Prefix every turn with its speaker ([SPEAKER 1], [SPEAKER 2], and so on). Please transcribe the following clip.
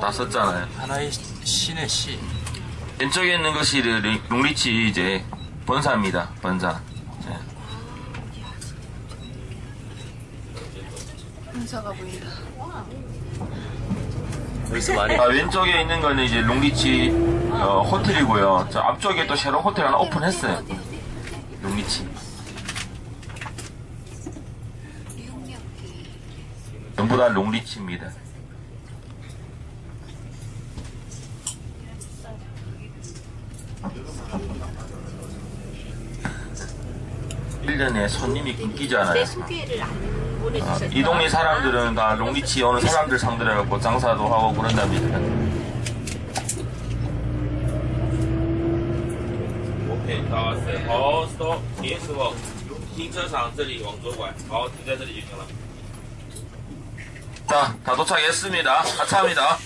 [SPEAKER 1] 다 썼잖아요.
[SPEAKER 2] 하나의 신의 시.
[SPEAKER 1] 왼쪽에 있는 것이 르- 롱리치 이제 번사입니다. 번사. 네.
[SPEAKER 3] 분사가 보인다.
[SPEAKER 2] 여기서 많이
[SPEAKER 1] 아, 왼쪽에 있는 거는 이제 롱리치 어, 호텔이고요. 저 앞쪽에 또 새로운 호텔 하나 오픈했어요. 롱리치. 전부 다 롱리치입니다. 일년에 손님이 끊기잖아요.
[SPEAKER 4] 내 소개를 안
[SPEAKER 1] 아,
[SPEAKER 4] 보내주셔서
[SPEAKER 1] 이 동네 사람들은 다 롱리치 오는 사람들 상대로 해갖고 장사도 하고 그런답니다. OK，到了，好，stop，停，师傅，停车场这里往左拐，好，停在这里就行了。 자, 다 도착했습니다. 하차합니다.